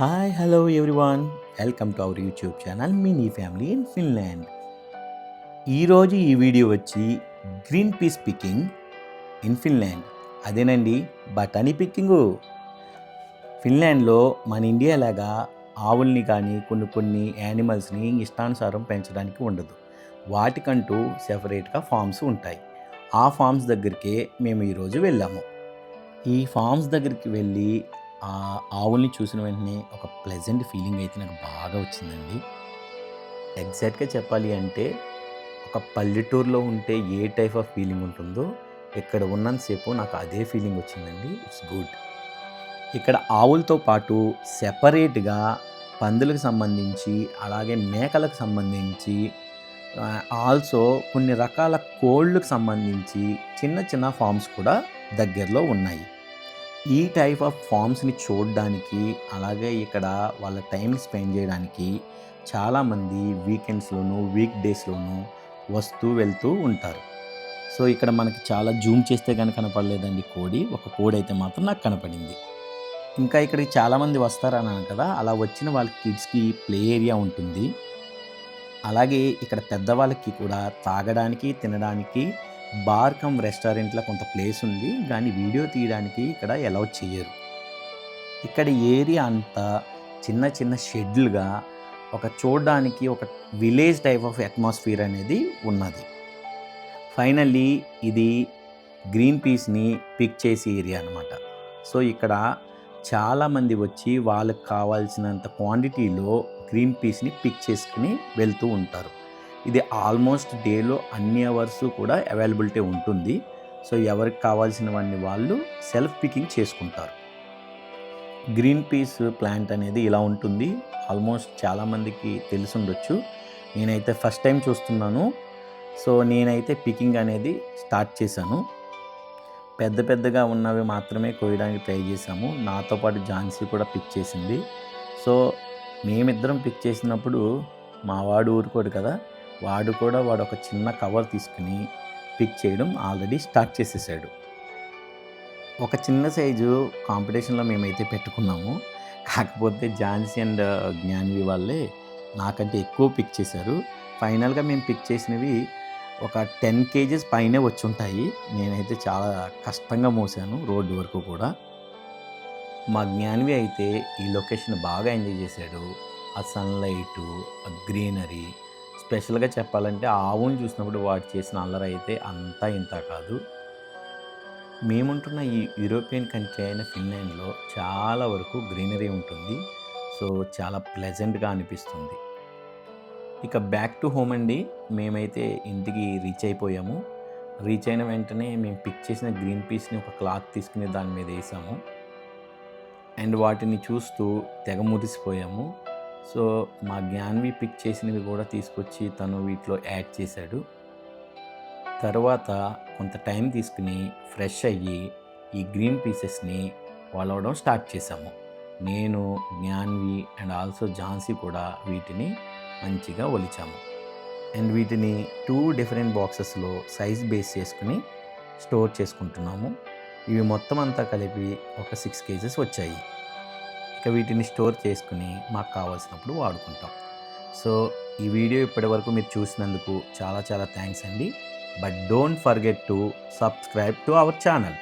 Hi hello everyone welcome to our YouTube channel mini family in Finland ఈరోజు ఈ video వచ్చి green peas picking in Finland అదేనండి బఠానీ పికింగు ఫిన్లాండ్లో మన ఇండియా లాగా ఆవుల్ని కానీ కొన్ని కొన్ని యానిమల్స్ని ఇష్టానుసారం పెంచడానికి ఉండదు. వాటికంటూ సెపరేట్గా ఫామ్స్ ఉంటాయి. ఆ ఫామ్స్ దగ్గరికే మేము ఈరోజు వెళ్ళాము. ఈ ఫామ్స్ దగ్గరికి వెళ్ళి ఆ ఆవుల్ని చూసిన వెంటనే ఒక ప్లెజెంట్ ఫీలింగ్ అయితే నాకు బాగా వచ్చిందండి. ఎగ్జాక్ట్గా చెప్పాలి అంటే ఒక పల్లెటూరులో ఉంటే ఏ టైప్ ఆఫ్ ఫీలింగ్ ఉంటుందో ఇక్కడ ఉన్నంతసేపు నాకు అదే ఫీలింగ్ వచ్చిందండి. It's good. ఇక్కడ ఆవులతో పాటు సెపరేట్గా పందులకు సంబంధించి అలాగే మేకలకు సంబంధించి ఆల్సో కొన్ని రకాల కోళ్ళకు సంబంధించి చిన్న చిన్న ఫామ్స్ కూడా దగ్గరలో ఉన్నాయి. ఈ టైప్ ఆఫ్ ఫామ్స్ని చూడడానికి అలాగే ఇక్కడ వాళ్ళ టైం స్పెండ్ చేయడానికి చాలామంది వీకెండ్స్లోనూ వీక్ డేస్లోనూ వస్తూ వెళ్తూ ఉంటారు. సో ఇక్కడ మనకి చాలా జూమ్ చేస్తే కానీ కనపడలేదండి కోడి. ఒక కోడి అయితే మాత్రం నాకు కనపడింది. ఇంకా ఇక్కడికి చాలామంది వస్తారన్నాను కదా అలా వచ్చిన వాళ్ళ కిడ్స్కి ప్లే ఏరియా ఉంటుంది. అలాగే ఇక్కడ పెద్దవాళ్ళకి కూడా తాగడానికి తినడానికి బార్ కమ్ రెస్టారెంట్లో కొంత ప్లేస్ ఉంది. కానీ వీడియో తీయడానికి ఇక్కడ అలౌ చేయరు. ఇక్కడ ఏరియా అంతా చిన్న చిన్న షెడ్లుగా ఒక చూడడానికి ఒక విలేజ్ టైప్ ఆఫ్ అట్మాస్ఫియర్ అనేది ఉన్నది. ఫైనల్లీ ఇది గ్రీన్ పీస్ని పిక్ చేసే ఏరియా అనమాట సో ఇక్కడ చాలామంది వచ్చి వాళ్ళకి కావాల్సినంత క్వాంటిటీలో గ్రీన్ పీస్ని పిక్ చేసుకుని వెళ్తూ ఉంటారు. ఇది ఆల్మోస్ట్ డేలో అన్ని అవర్స్ కూడా అవైలబిలిటీ ఉంటుంది. సో ఎవరికి కావాల్సినవన్నీ వాళ్ళు సెల్ఫ్ పికింగ్ చేసుకుంటారు. గ్రీన్ పీస్ ప్లాంట్ అనేది ఇలా ఉంటుంది. ఆల్మోస్ట్ చాలామందికి తెలిసి ఉండొచ్చు నేనైతే ఫస్ట్ టైం చూస్తున్నాను. సో నేనైతే పికింగ్ అనేది స్టార్ట్ చేశాను. పెద్ద పెద్దగా ఉన్నవి మాత్రమే కోయడానికి ట్రై చేశాము. నాతో పాటు ఝాన్సీ కూడా పిక్ చేసింది. సో మేమిద్దరం పిక్ చేసినప్పుడు మా వాడు ఊరుకోడు కదా. వాడు కూడా వాడు ఒక చిన్న కవర్ తీసుకుని పిక్ చేయడం ఆల్రెడీ స్టార్ట్ చేసేసాడు. ఒక చిన్న సైజు కాంపిటీషన్లో మేమైతే పెట్టుకున్నాము. కాకపోతే ఝాన్సీ అండ్ జ్ఞాన్వి వాళ్ళే నాకంటే ఎక్కువ పిక్ చేశారు. ఫైనల్గా మేము పిక్ చేసినవి ఒక టెన్ కేజెస్ పైనే వచ్చి ఉంటాయి నేనైతే చాలా కష్టంగా మోసాను రోడ్డు వరకు కూడా. మా జ్ఞాన్వి అయితే ఈ లొకేషన్ బాగా ఎంజాయ్ చేశాడు. ఆ సన్లైటు ఆ గ్రీనరీ స్పెషల్గా చెప్పాలంటే ఆవుని చూసినప్పుడు వాడు చేసిన అల్లరి అయితే అంతా ఇంత కాదు. మేముంటున్న ఈ యూరోపియన్ కంట్రీ అయిన ఫిన్లాండ్లో చాలా వరకు గ్రీనరీ ఉంటుంది. సో చాలా ప్లెజెంట్గా అనిపిస్తుంది. ఇక బ్యాక్ టు హోమ్ అండి. మేమైతే ఇంటికి రీచ్ అయిపోయాము. రీచ్ అయిన వెంటనే మేము పిక్ చేసిన గ్రీన్ పీస్ని ఒక క్లాత్ తీసుకుని దాని మీద వేసాము. అండ్ వాటిని చూస్తూ తెగ మురిసిపోయాము. సో మా జ్ఞాన్వి పిక్ చేసినవి కూడా తీసుకొచ్చి తను వీటిలో యాడ్ చేశాడు. తర్వాత కొంత టైం తీసుకుని ఫ్రెష్ అయ్యి ఈ గ్రీన్ పీసెస్ని వలవడం స్టార్ట్ చేశాము. నేను జ్ఞాన్వి అండ్ ఆల్సో ఝాన్సీ కూడా వీటిని మంచిగా ఒలిచాము. అండ్ వీటిని టూ డిఫరెంట్ బాక్సెస్లో సైజ్ బేస్ చేసుకుని స్టోర్ చేసుకుంటున్నాము. ఇవి మొత్తం అంతా కలిపి ఒక సిక్స్ కేజెస్ వచ్చాయి. ఇక వీటిని స్టోర్ చేసుకుని మాకు కావాల్సినప్పుడు వాడుకుంటాం. సో ఈ వీడియో ఇప్పటివరకు మీరు చూసినందుకు చాలా చాలా థ్యాంక్స్ అండి. But don't forget to subscribe to our channel.